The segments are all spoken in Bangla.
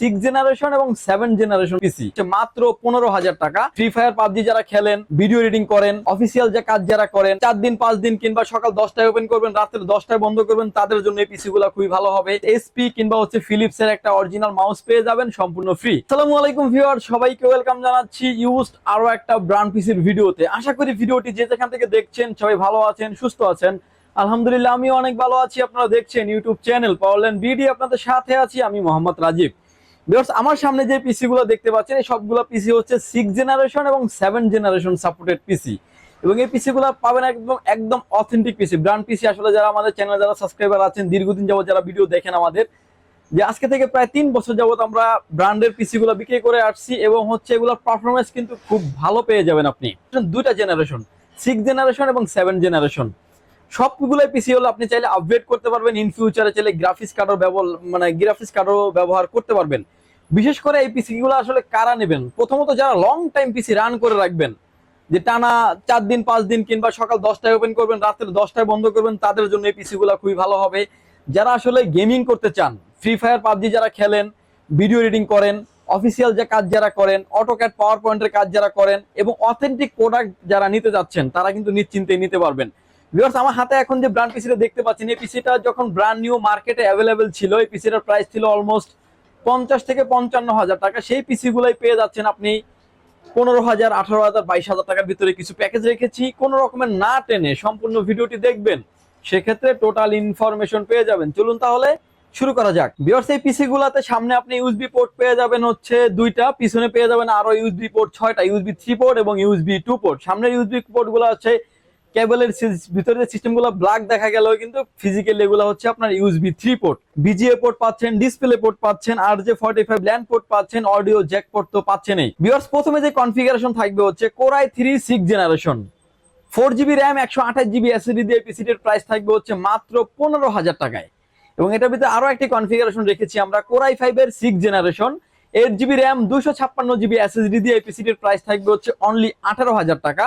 সিক্স জেনারেশন এবং সেভেন জেনারেশন পিসি মাত্র পনেরো হাজার টাকা। ফ্রি ফায়ার পাবজি যারা খেলেন ভিডিও করেন অফিসিয়াল যে কাজ যারা করেন, চার দিন, পাঁচ দিন কিংবা সকাল দশটায় ওপেন করবেন, রাত্রে দশটায় বন্ধ করবেন, তাদের জন্য এই পিসি খুবই ভালো হবে। এসপি কিংবা হচ্ছে ফিলিপস এর একটা অরিজিনাল মাউস পেয়ে যাবেন, সম্পূর্ণ ফ্রি আলাইকুম সবাইকে ওয়েলকাম জানাচ্ছি ইউজড আরও একটা ব্র্যান্ড পিসির ভিডিওতে আশা করি ভিডিওটি যে যেখান থেকে দেখছেন, সবাই ভালো আছেন, সুস্থ আছেন। আলহামদুলিল্লাহ আমি অনেক ভালো আছি, আপনারা দেখছেন ইউটিউব চ্যানেল পাওয়ারল্যান্ড বিডি আপনাদের সাথে আছি আমি মোহাম্মদ রাজীব। আমার সামনে যে পিসি গুলো দেখতে পাচ্ছেন, এই সবগুলো পিসি হচ্ছে সিক্স জেনারেশন এবং সেভেন জেনারেশন সাপোর্টেড পিসি এবং এই পিসি গুলো পাবেন একদম একদম অথেন্টিক পিসি ব্র্যান্ড পিসি আসলে যারা আমাদের চ্যানেল যারা সাবস্ক্রাইবার আছেন, দীর্ঘদিন যাবত যারা ভিডিও দেখেন আমাদের, যে আজকে থেকে প্রায় তিন বছর যাবত আমরা ব্র্যান্ডের পিসি গুলো বিক্রি করে আসছি এবং হচ্ছে এগুলোর পারফরমেন্স কিন্তু খুব ভালো পেয়ে যাবেন আপনি। দুইটা জেনারেশন সিক্স জেনারেশন এবং সেভেন জেনারেশন সবগুলো পিসি হলো আপনি চাইলে আপগ্রেড করতে পারবেন ইন ফিউচারে চাইলে গ্রাফিক্স কার্ডও ব্যবহার মানে গ্রাফিক্স কার্ডও ব্যবহার করতে পারবেন। বিশেষ করে এই পিসিগুলো আসলে কারা নেবেন? প্রথমত যারা লং টাইম পিসি রান করে রাখবেন, যে টানা চার দিন, পাঁচ দিন কিংবা সকাল দশটায় ওপেন করবেন, রাত্রে দশটায় বন্ধ করবেন, তাদের জন্য এই পিসিগুলো খুবই ভালো হবে। যারা আসলে গেমিং করতে চান ফ্রি ফায়ার পাবজি যারা খেলেন ভিডিও এডিটিং করেন অফিসিয়াল যে কাজ যারা করেন অটোক্যাট পাওয়ার পয়েন্টের কাজ যারা করেন, এবং অথেন্টিক প্রোডাক্ট যারা নিতে যাচ্ছেন, তারা কিন্তু নিশ্চিন্তে নিতে পারবেন। ভিউয়ার্স আমার হাতে এখন যে ব্র্যান্ড পিসিটা দেখতে পাচ্ছেন, এই পিসিটা যখন ব্র্যান্ড নিউ মার্কেটে অ্যাভেলেবেল ছিল, এই পিসিটার প্রাইস ছিল অলমোস্ট পঞ্চাশ থেকে পঞ্চান্ন হাজার টাকা। সেই পিসি গুলাই পেয়ে যাচ্ছেন আপনি পনেরো হাজার, আঠারো হাজার, বাইশ হাজার টাকার ভিতরে কিছু প্যাকেজ রেখেছি। কোনো রকমের না টেনে সম্পূর্ণ ভিডিওটি দেখবেন, সেক্ষেত্রে টোটাল ইনফরমেশন পেয়ে যাবেন। চলুন তাহলে শুরু করা যাক। বিয়ার্স এই পিসি গুলাতে সামনে আপনি ইউএসবি পোর্ট পেয়ে যাবেন হচ্ছে দুইটা, পিছনে পেয়ে যাবেন আরও ইউএসবি পোর্ট ছয়টা ইউএসবি থ্রি পোর্ট এবং ইউএসবি টু পোর্ট সামনের ইউএসবি পোর্টগুলো হচ্ছে কেবলের ভিতরে যে সিস্টেমগুলো ব্ল্যাক দেখা গেলেও কিন্তু ফিজিক্যালি এগুলো হচ্ছে আপনার USB three port VGA port পাচ্ছেন ডিসপ্লে পোর্ট পাচ্ছেন, আর যে ফর্টি ফাইভ ল্যান্ড পোর্ট পাচ্ছেন অডিও জ্যাক পোর্ট তো পাচ্ছেনই। বিয়ার্স প্রথমে যে কনফিগারেশন থাকবে হচ্ছে Core i three six generation four GB RAM একশো আঠাশ জিবি এসএসডি দিয়ে পিসিটির প্রাইস থাকবে হচ্ছে মাত্র পনেরো হাজার টাকায়। এবং এটার ভিতরে আরও একটি কনফিগারেশন রেখেছি আমরা কোরাই ফাইভ এর six generation eight GB RAM দুশো ছাপ্পান্ন জিবি এসএসডি দিয়ে পিসিটির প্রাইস থাকবে হচ্ছে অনলি আঠারো হাজার টাকা।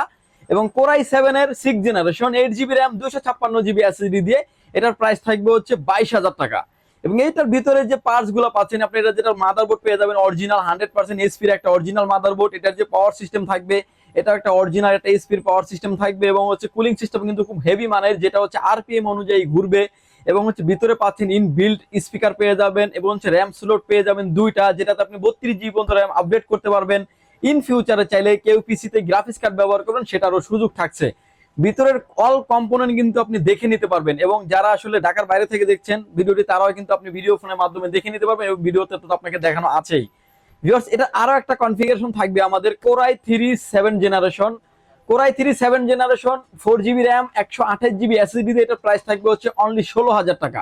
এবং কোরাই সেভেন এর six generation eight GB RAM দুশো ছাপ্পান্ন জিবি এসএসডি দিয়ে এটার প্রাইস থাকবে হচ্ছে বাইশ হাজার টাকা। এবং এইটার ভিতরে যে পার্টসগুলো পাচ্ছেন, আপনি এটা যেটা মাদারবোর্ড পেয়ে যাবেন অরিজিনাল হান্ড্রেড পার্সেন্ট এসপির একটা অরিজিনাল মাদারবোর্ড এটার যে পাওয়ার সিস্টেম থাকবে, এটা একটা অরিজিনাল একটা এসপির পাওয়ার সিস্টেম থাকবে এবং হচ্ছে কুলিং সিস্টেম কিন্তু খুব হেভি মানের, যেটা হচ্ছে আরপিএম অনুযায়ী ঘুরবে এবং হচ্ছে ভিতরে পাচ্ছেন ইন বিল্ড স্পিকার পেয়ে যাবেন এবং হচ্ছে র্যাম স্লোট পেয়ে যাবেন দুইটা, যেটাতে আপনি বত্রিশ জিবি পর্যন্ত র্যাম আপডেট করতে পারবেন। ইন ফিউচারে চাইলে কেউ পিসিতে গ্রাফিক্স কার্ড ব্যবহার করবেন, সেটারও সুযোগ থাকছে। ভিতরের অল কম্পোনেন্ট কিন্তু আপনি দেখে নিতে পারবেন এবং যারা আসলে ঢাকার বাইরে থেকে দেখছেন ভিডিওটি তারাও কিন্তু আপনি ভিডিও ফোনের মাধ্যমে দেখে নিতে পারবেন এবং ভিডিওতে তো আপনাকে দেখানো আছেই। ভিউয়ার্স এটা আরও একটা কনফিগারেশন থাকবে আমাদের Core i three seven generation Core i three seven generation four GB RAM একশো আঠাশ জিবি এসএসডি এটার প্রাইস থাকবে হচ্ছে অনলি ষোলো হাজার টাকা।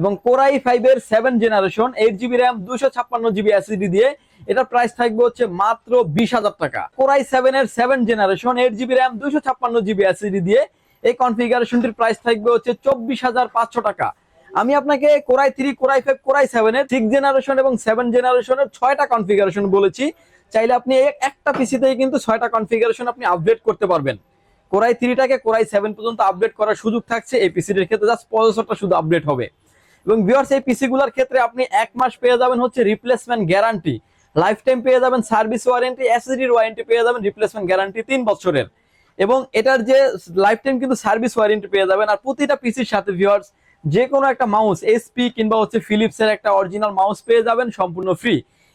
এবং কোরাই ফাইভ এর seven generation eight GB RAM দুশো ছাপ্পান্ন জিবি এসএসডি দিয়ে এটার প্রাইস থাকবে হচ্ছে মাত্র বিশ হাজার টাকা। কোরাই সেভেন এর seven generation eight GB RAM দুশো ছাপ্পান্ন জিবি এসএসডি দিয়ে এই কনফিগারেশনটির প্রাইস থাকবে হচ্ছে চব্বিশ হাজার পাঁচশো টাকা। আমি আপনাকে Core i three Core i five Core i seven এর সিক্স জেনারেশন এবং সেভেন জেনারেশনের ছয়টা কনফিগারেশন বলেছি। চাইলে আপনি একটা পিসিতেই কিন্তু ছয়টা কনফিগারেশন আপনি আপডেট করতে পারবেন। কোরাই থ্রিটাকে কোরাই সেভেন পর্যন্ত আপডেট করার সুযোগ থাকছে এই পিসিটির ক্ষেত্রে জাস্ট প্রসেসরটা শুধু আপডেট হবে। এবং ভিউয়ার্স এই পিসি গুলার ক্ষেত্রে আপনি এক মাস পেয়ে যাবেন হচ্ছে রিপ্লেসমেন্ট গ্যারান্টি লাইফ টাইম পেয়ে যাবেন সার্ভিস ওয়ারেন্টি অ্যাসিডির ওয়ারেন্টি পেয়ে যাবেন রিপ্লেসমেন্ট গ্যারান্টি তিন বছরের। এবং এটার যে লাইফ টাইম কিন্তু সার্ভিস ওয়ারেন্টি পেয়ে যাবেন। আর প্রতিটা পিসির সাথে ভিউয়ার্স যে কোনো একটা মাউস এসপি কিংবা হচ্ছে ফিলিপসের একটা অরিজিনাল মাউস পেয়ে যাবেন, সম্পূর্ণ ফ্রি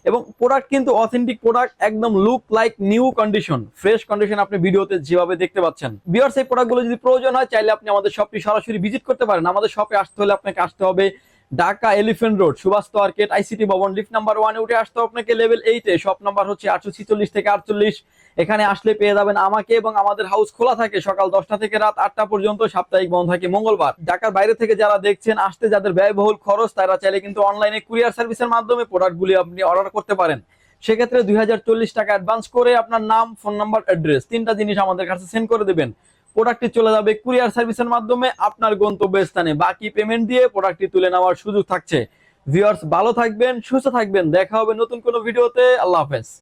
এবং প্রোডাক্ট কিন্তু অথেন্টিক প্রোডাক্ট একদম look like new condition fresh condition আপনি ভিডিওতে যেভাবে দেখতে পাচ্ছেন। ভিউয়ার্স এই প্রোডাক্টগুলো যদি প্রয়োজন হয়, চাইলে আপনি আমাদের শপটি সরাসরি ভিজিট করতে পারেন। আমাদের শপে আসতে হলে আপনাকে আসতে হবে Dhaka elephant road, Subhash market ICT Bhaban, lift number ওয়ানে উঠে আসতে আপনাকে লেভেল এইটে শপ নাম্বার হচ্ছে আটশো ছিচল্লিশ থেকে আটচল্লিশ। এখানে আসলে পেয়ে যাবেন আমাকে এবং আমাদের হাউস খোলা থাকে সকাল দশটা থেকে রাত আটটা পর্যন্ত, সাপ্তাহিক বন্ধ থাকে মঙ্গলবার। ঢাকার বাইরে থেকে যারা দেখছেন, আসতে যাদের ব্যয়বহুল খরচ, তারা চাইলে কিন্তু অনলাইনে কুরিয়ার সার্ভিসের মাধ্যমে প্রোডাক্টগুলি আপনি অর্ডার করতে পারেন। সেক্ষেত্রে দুই হাজার চল্লিশ টাকা অ্যাডভান্স করে আপনার নাম ফোন নাম্বার অ্যাড্রেস তিনটা জিনিস আমাদের কাছে সেন্ড করে দেবেন। প্রোডাক্টটি চলে যাবে কুরিয়ার সার্ভিসের মাধ্যমে আপনার গন্তব্য স্থানে বাকি পেমেন্ট দিয়ে প্রোডাক্টটি তুলে নেওয়ার সুযোগ থাকছে। ভিউয়ার্স ভালো থাকবেন, সুস্থ থাকবেন। দেখা হবে নতুন কোনো ভিডিওতে। আল্লাহ হাফেজ।